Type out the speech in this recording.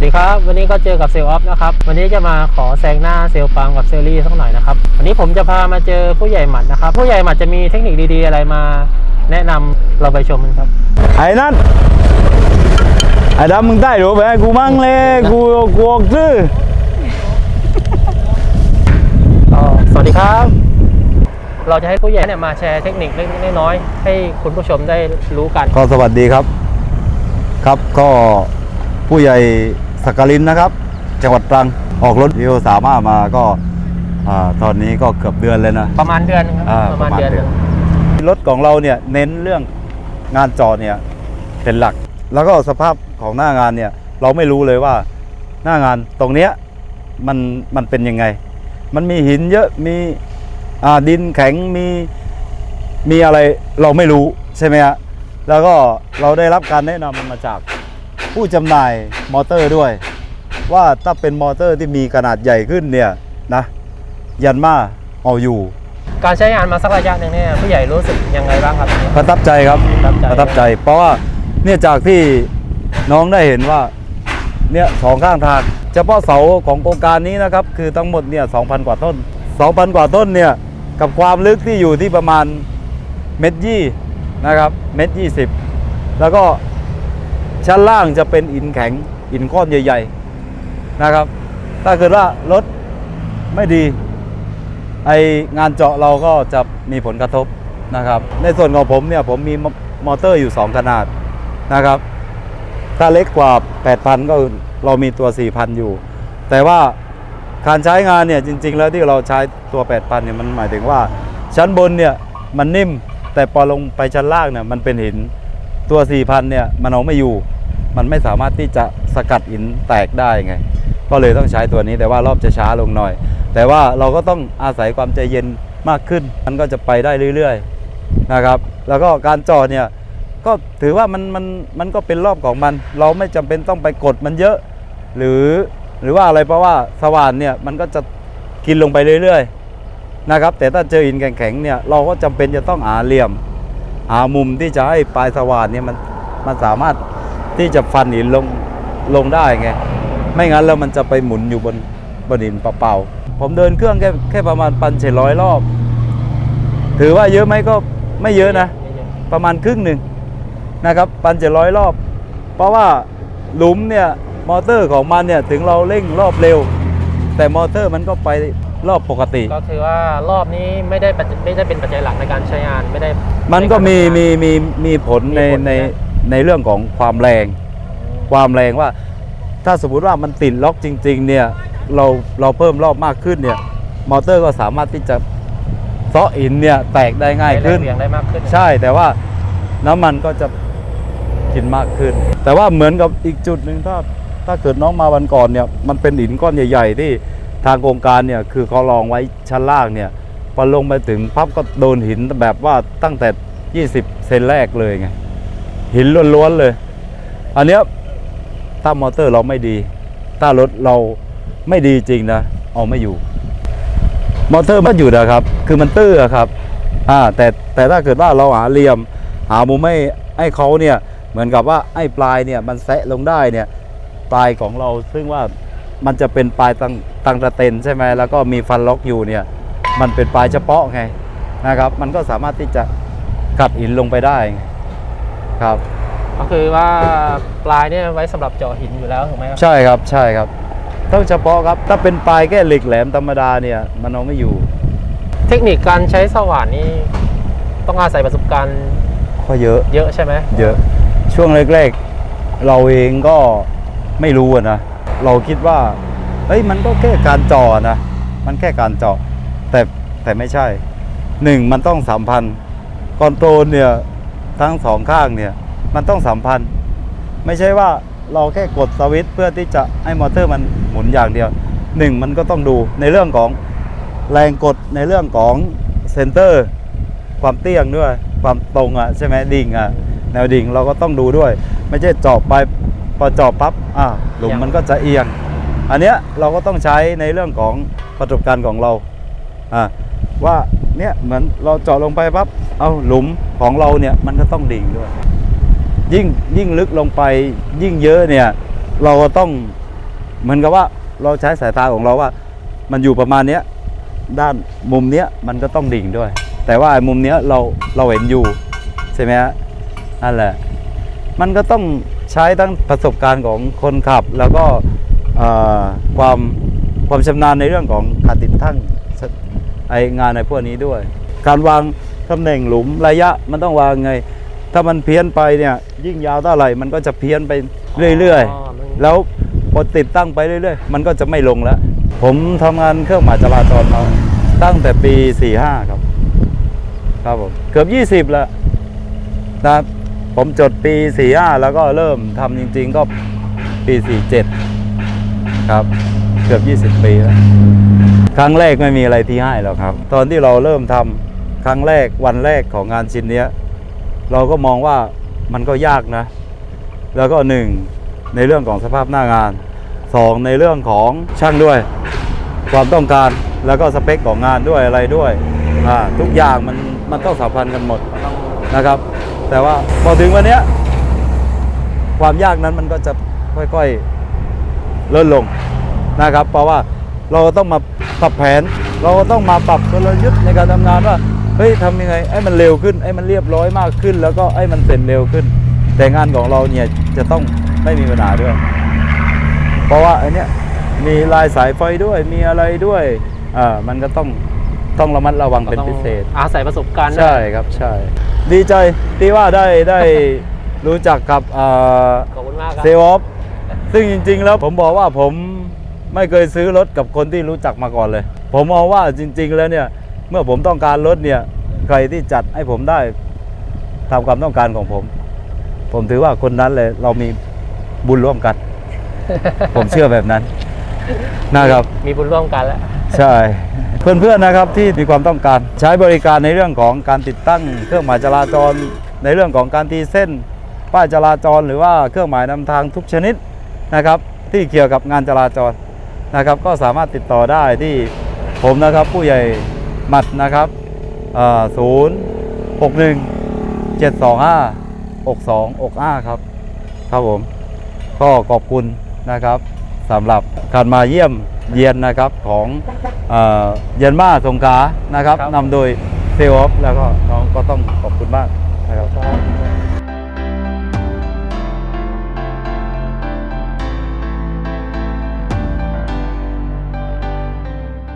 วัสดีครับ วันนี้ก็เจอกับเซลล์ออฟนะครับ วันนี้จะมาขอแซงหน้าเซลล์ปังกับเซลลี่สักหน่อยนะครับ วันนี้ผมจะพามาเจอผู้ใหญ่หมัดนะครับ ผู้ใหญ่หมัดจะมีเทคนิคดีๆอะไรมา แนะนำเราไปชมกันครับ ไอ้นั่น ไอ้ดำมึงได้หรือไปกูมั่งเลย กูกูออกซื้อก็สวัสดีครับ เราจะให้ผู้ใหญ่เนี่ยมาแชร์เทคนิคเล็กๆน้อยๆให้คุณผู้ชมได้รู้กัน ก็สวัสดีครับ ครับก็ผู้ใหญ่ สักกลินนะครับ จังหวัดตรังออกรถวิวสามารถมาก็อ่าตอนนี้ก็เกือบเดือนเลยนะ ประมาณเดือนครับอ่าประมาณประมาณเดือนเดือนรถของเราเนี่ยเน้นเรื่องงานจอดเนี่ยเป็นหลัก แล้วก็สภาพของหน้างานเนี่ยเราไม่รู้เลยว่าหน้างานตรงเนี้ยมันมันเป็นยังไง มันมีหินเยอะมีอ่าดินแข็งมีมีอะไรเราไม่รู้ใช่ไหมฮะแล้วก็เราได้รับการแนะนำมาจาก ผู้จำหน่ายมอเตอร์ด้วย ว่าถ้าเป็นมอเตอร์ที่มีขนาดใหญ่ขึ้นเนี่ยนะยันมาเอาอยู่ การใช้งานมาสักระยะหนึ่งเนี่ยผู้ใหญ่รู้สึกยังไงบ้างครับ ประทับใจครับประทับใจประทับใจเพราะว่าเนี่ยจากที่น้องได้เห็นว่าเนี่ยสองข้างทางเฉพาะเสาของโครงการนี้นะครับ คือทั้งหมดเนี่ย2,000กว่าต้น 2,000 กว่าต้นเนี่ยกับความลึกที่อยู่ที่ประมาณเมตรยี่นะครับเมตรยี่สิบแล้วก็ ชั้นล่างจะเป็นอินแข็งอินก้อนใหญ่ ๆนะครับ ถ้าเกิดว่ารถไม่ดีไองานเจาะเราก็จะมีผลกระทบนะครับ ในส่วนของผมเนี่ยผมมีมอเตอร์อยู่ 2 ขนาดนะครับ ถ้าเล็กกว่า 8,000 ก็เรามีตัว 4,000 อยู่ แต่ว่าการใช้งานเนี่ยจริง ๆ แล้วที่เราใช้ตัว 8,000 เนี่ยมันหมายถึงว่า ชั้นบนเนี่ยมันนิ่มแต่พอลงไปชั้นล่างเนี่ยมันเป็นหิน ตัว 4,000 เนี่ยมันเอาไม่อยู่ มันไม่สามารถที่จะสกัดหินแตกได้ไง ก็เลยต้องใช้ตัวนี้แต่ว่ารอบจะช้าลงหน่อย แต่ว่าเราก็ต้องอาศัยความใจเย็นมากขึ้น มันก็จะไปได้เรื่อยๆนะครับ แล้วก็การจอดเนี่ยก็ถือว่ามันมันมันก็เป็นรอบของมัน เราไม่จำเป็นต้องไปกดมันเยอะ หรือหรือว่าอะไรเพราะว่าสว่านเนี่ยมันก็จะกินลงไปเรื่อยๆนะครับแต่ถ้าเจอหินแข็งๆเนี่ยเราก็จำเป็นจะต้องหาเหลี่ยม หามุมที่จะให้ปลายสว่านเนี่ยมันมันสามารถที่จะฟันหินลงลงได้ไง ไม่งั้นแล้วมันจะไปหมุนอยู่บนบนหินเปล่าๆผมเดินเครื่องแค่แค่ประมาณปันเจ็ดร้อยรอบ ถือว่าเยอะไหมก็ไม่เยอะนะ ประมาณครึ่งหนึ่งนะครับปันเจ็ดร้อยรอบ เพราะว่าหลุมเนี่ยมอเตอร์ของมันเนี่ยถึงเราเร่งรอบเร็ว แต่มอเตอร์มันก็ไป รอบปกติ ก็คือว่ารอบนี้ไม่ได้ปัจจัยไม่ได้เป็นปัจจัยหลักในการใช้งานไม่ได้มันก็มีไได้มีมีมีผลในมีผลในใช่ไหมในเรื่องของความแรง ความแรงว่า ถ้าสมมุติว่ามันติดล็อกจริง ๆ เนี่ยเราเราเพิ่มรอบมากขึ้นเนี่ย มอเตอร์ก็สามารถที่จะเซาะอินเนี่ยแตกได้ง่ายขึ้นใช้แรงเหวี่ยงได้มากขึ้น ใช่แต่ว่าน้ำมันก็จะกินมากขึ้น แต่ว่าเหมือนกับอีกจุดหนึ่งถ้าถ้าเกิดน้องมาวันก่อนเนี่ย มันเป็นหินก้อนใหญ่ ๆ ที่ ทางโครงการเนี่ยคือเขาลองไว้ชั้นล่างเนี่ยพอลงไปถึงพับก็โดนหินแบบว่าตั้งแต่ 20 เซนแรกเลยไงหินล้วนๆเลย อันเนี้ยถ้ามอเตอร์เราไม่ดี ถ้ารถเราไม่ดีจริงนะเอาไม่อยู่ มอเตอร์มันอยู่นะครับ คือมันตื้อครับอ่าแต่แต่ถ้าเกิดว่าเราหาเหลี่ยม หามุมให้ให้เขาเนี่ยเหมือนกับว่าไอ้ปลายเนี่ยมันแซะลงได้เนี่ยปลายของเราซึ่งว่า มันจะเป็นปลายตังตังตะเตนใช่ไหมแล้วก็มีฟันล็อกอยู่เนี่ยมันเป็นปลายเฉพาะไงนะครับ มันก็สามารถที่จะกัดหินลงไปได้ไงครับ ก็คือว่าปลายเนี่ยไว้สำหรับเจาะหินอยู่แล้วถูกไหมครับใช่ครับใช่ครับต้องเฉพาะครับถ้าเป็นปลายแค่เหล็กแหลมธรรมดาเนี่ยมันเอาไม่อยู่ เทคนิคการใช้สว่านนี่ต้องอาศัยประสบการณ์ก็เยอะ เยอะใช่ไหมเยอะช่วงแรกๆเราเองก็ไม่รู้อะนะ เราคิดว่าเฮ้ยมันก็แค่การจาะนะ มันแค่การเจาะแต่แต่ไม่ใช่หนึ่งมันต้องสัมพันธ์คอนโทรลเนี่ยทั้งสองข้างเนี่ยมันต้องสัมพันธ์ ไม่ใช่ว่าเราแค่กดสวิตช์เพื่อที่จะให้มอเตอร์มันหมุนอย่างเดียวหนึ่งมันก็ต้องดูในเรื่องของแรงกดในเรื่องของเซนเตอร์ความเตี้ยงด้วย ความตรงอะใช่ไหมดิ่งอะแนวดิ่งเราก็ต้องดูด้วย ไม่ใช่เจาะไป พอเจาะปั๊บอะหลุมมันก็จะเอียง อันเนี้ยเราก็ต้องใช้ในเรื่องของประสบการณ์ของเราอะว่าเนี่ยเหมือนเราเจาะลงไปปั๊บเอาหลุมของเราเนี่ยมันก็ต้องดิ่งด้วย ยิ่งยิ่งลึกลงไปยิ่งเยอะเนี่ยเราก็ต้องเหมือนกับว่าเราใช้สายตาของเราว่า มันอยู่ประมาณเนี้ยด้านมุมเนี้ยมันก็ต้องดิ่งด้วย แต่ว่าไอ้มุมเนี้ยเราเราเห็นอยู่ใช่ไหมฮะนั่นแหละมันก็ต้อง ใช้ทั้งประสบการณ์ของคนขับ แล้วก็เอ่อความความชำนาญในเรื่องของการติดตั้งสไองานในพวกนี้ด้วย การวางตำแหน่งหลุมระยะมันต้องวางไง ถ้ามันเพี้ยนไปเนี่ยยิ่งยาวเท่าไหร่มันก็จะเพี้ยนไปเรื่อยอ๋อมันๆแล้วพอติดตั้งไปเรื่อยๆ มันก็จะไม่ลงแล้ว ผมทำงานเครื่องหมายจราจรมาตั้งแต่ปี 45 ครับ ครับผม เกือบ 20 แล้วนะครับ ผมจดปี45แล้วก็เริ่มทำจริง ๆ ก็ปี 47 ครับ เกือบ 20 ปีแล้ว ครั้งแรกไม่มีอะไรที่ให้หรอกครับ ตอนที่เราเริ่มทำครั้งแรกวันแรกของงานชิ้นนี้เราก็มองว่ามันก็ยากนะ แล้วก็หนึ่งในเรื่องของสภาพหน้างานสองในเรื่องของช่างด้วย ความต้องการแล้วก็สเปคของงานด้วยอะไรด้วยทุกอย่างมันมันต้องสัมพันธ์กันหมดนะครับ แต่ว่าพอถึงวันเนี้ยความยากนั้นมันก็จะค่อยๆลดลงนะครับ เพราะว่าเราต้องมาปรับแผน เราก็ต้องมาปรับกลยุทธ์ในการทำงานว่าเฮ้ยทำยังไงให้มันเร็วขึ้นให้มันเรียบร้อยมากขึ้น แล้วก็ให้มันเสร็จเร็วขึ้น แต่งานของเราเนี่ยจะต้องไม่มีปัญหาด้วย เพราะว่าไอเนี้ยมีลายสายไฟด้วยมีอะไรด้วยอ่ามันก็ต้องต้องระมัดระวังเป็นก็ต้องพิเศษ อาศัยประสบการณ์ด้วยใช่ครับใช่ ดีใจที่ว่าได้ได้รู้จักกับอ่าขอบคุณมากครับเซลออฟซึ่งจริง ๆ แล้วผมบอกว่าผมไม่เคยซื้อรถกับคนที่รู้จักมาก่อนเลย ผมมองว่าจริง ๆ แล้วเนี่ย เมื่อผมต้องการรถเนี่ยใครที่จัดให้ผมได้ตามความต้องการของผม ผมถือว่าคนนั้นเลยเรามีบุญร่วมกัน ผมเชื่อแบบนั้นนะครับ มีบุญร่วมกันแล้ว ใช่ เพื่อนๆนะครับที่มีความต้องการใช้บริการในเรื่องของการติดตั้ง เครื่องหมายจราจร ในเรื่องของการตีเส้น ป้ายจราจร หรือว่าเครื่องหมายนำทางทุกชนิดนะครับ ที่เกี่ยวกับงานจราจรนะครับ ก็สามารถติดต่อได้ที่ผมนะครับผู้ใหญ่หมัดนะครับศูนย์หกหนึ่งเจ็ดสองห้าหกสองอกห้าครับครับผมก็ขอบคุณนะครับสำหรับการมาเยี่ยม เยียนนะครับของเอ่อเยียนมาสงขลานะครับครับนำโดยเซลออฟแล้วก็น้องก็ต้องขอบคุณมากนะครับครับ